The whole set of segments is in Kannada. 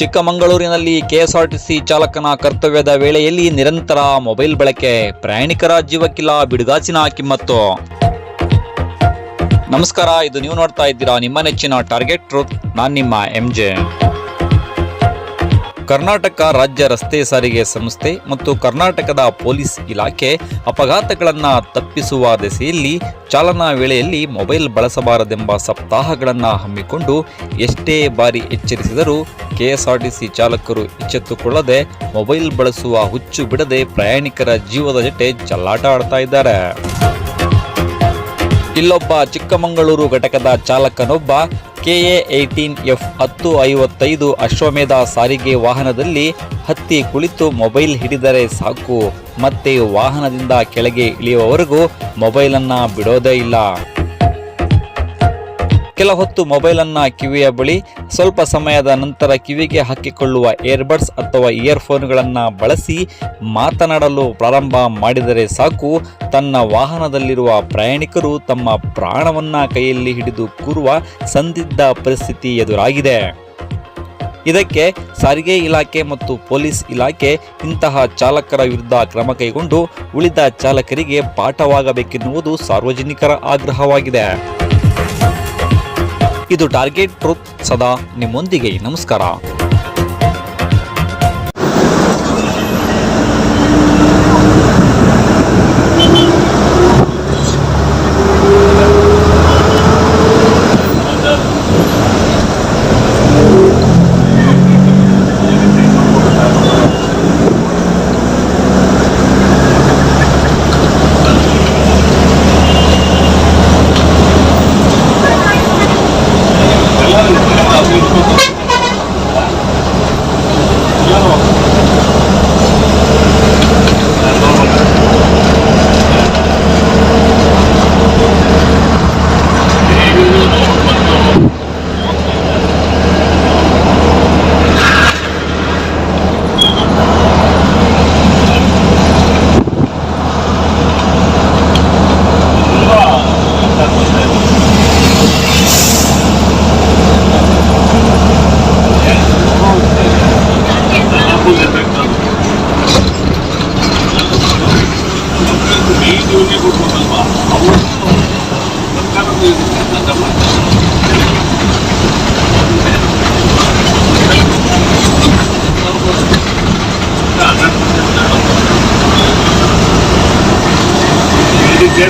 ಚಿಕ್ಕಮಗಳೂರಿನಲ್ಲಿ ಕೆಎಸ್ಆರ್ಟಿಸಿ ಚಾಲಕನ ಕರ್ತವ್ಯದ ವೇಳೆಯಲ್ಲಿ ನಿರಂತರ ಮೊಬೈಲ್ ಬಳಕೆ. ಪ್ರಯಾಣಿಕರ ಜೀವಕ್ಕಿಲ್ಲ, ಬಿಡುಗಾಸಿನ ಕಿಮ್ಮತ್ತು. ನಮಸ್ಕಾರ, ಇದು ನೀವು ನೋಡ್ತಾ ಇದ್ದೀರಾ ನಿಮ್ಮ ನೆಚ್ಚಿನ ಟಾರ್ಗೆಟ್ ಟ್ರೂತ್ ನಾನು ನಿಮ್ಮ ಎಂ ಜೆ ಕರ್ನಾಟಕ ರಾಜ್ಯ ರಸ್ತೆ ಸಾರಿಗೆ ಸಂಸ್ಥೆ ಮತ್ತು ಕರ್ನಾಟಕದ ಪೊಲೀಸ್ ಇಲಾಖೆ ಅಪಘಾತಗಳನ್ನು ತಪ್ಪಿಸುವ ದೆಸೆಯಲ್ಲಿ ಚಾಲನಾ ವೇಳೆಯಲ್ಲಿ ಮೊಬೈಲ್ ಬಳಸಬಾರದೆಂಬ ಸಪ್ತಾಹಗಳನ್ನು ಹಮ್ಮಿಕೊಂಡು ಎಷ್ಟೇ ಬಾರಿ ಎಚ್ಚರಿಸಿದರೂ ಕೆಎಸ್ಆರ್ಟಿಸಿ ಚಾಲಕರು ಎಚ್ಚೆತ್ತುಕೊಳ್ಳದೆ ಮೊಬೈಲ್ ಬಳಸುವ ಹುಚ್ಚು ಬಿಡದೆ ಪ್ರಯಾಣಿಕರ ಜೀವದ ಜೊತೆ ಚಲ್ಲಾಟ ಆಡ್ತಾ ಇದ್ದಾರೆ. ಇಲ್ಲೊಬ್ಬ ಚಿಕ್ಕಮಗಳೂರು ಘಟಕದ ಚಾಲಕನೊಬ್ಬ ಕೆಎ ಏಯ್ಟೀನ್ ಎಫ್ ಹತ್ತು ಐವತ್ತೈದು ಅಶ್ವಮೇಧ ಸಾರಿಗೆ ವಾಹನದಲ್ಲಿ ಹತ್ತಿ ಕುಳಿತು ಮೊಬೈಲ್ ಹಿಡಿದರೆ ಸಾಕು. ಮತ್ತೆ ವಾಹನದಿಂದ ಕೆಳಗೆ ಇಳಿಯುವವರೆಗೂ ಮೊಬೈಲನ್ನು ಬಿಡೋದೇ ಇಲ್ಲ. ಕೆಲ ಹೊತ್ತು ಮೊಬೈಲನ್ನು ಕಿವಿಯ ಬಳಿ, ಸ್ವಲ್ಪ ಸಮಯದ ನಂತರ ಕಿವಿಗೆ ಹಾಕಿಕೊಳ್ಳುವ ಏರ್ಬಡ್ಸ್ ಅಥವಾ ಇಯರ್ಫೋನ್ಗಳನ್ನು ಬಳಸಿ ಮಾತನಾಡಲು ಪ್ರಾರಂಭ ಮಾಡಿದರೆ ಸಾಕು. ತನ್ನ ವಾಹನದಲ್ಲಿರುವ ಪ್ರಯಾಣಿಕರು ತಮ್ಮ ಪ್ರಾಣವನ್ನು ಕೈಯಲ್ಲಿ ಹಿಡಿದು ಕೂರುವ ಸಂದಿಗ್ಧ ಪರಿಸ್ಥಿತಿ ಎದುರಾಗಿದೆ. ಇದಕ್ಕೆ ಸಾರಿಗೆ ಇಲಾಖೆ ಮತ್ತು ಪೊಲೀಸ್ ಇಲಾಖೆ ಇಂತಹ ಚಾಲಕರ ವಿರುದ್ಧ ಕ್ರಮ ಕೈಗೊಂಡು ಉಳಿದ ಚಾಲಕರಿಗೆ ಪಾಠವಾಗಬೇಕೆನ್ನುವುದು ಸಾರ್ವಜನಿಕರ ಆಗ್ರಹವಾಗಿದೆ. ಇದು ಟಾರ್ಗೆಟ್ ಟ್ರೂತ್ ಸದಾ ನಿಮ್ಮೊಂದಿಗೆ. ನಮಸ್ಕಾರ.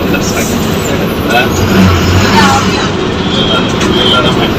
Виктор Сакин. Да? Да. Да, нормально.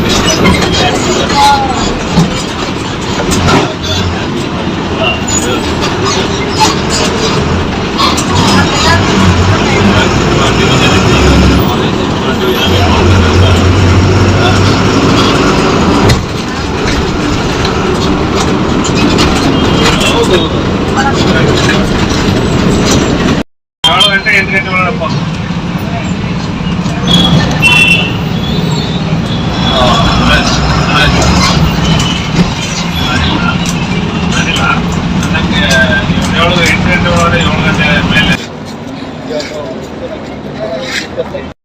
del órgano de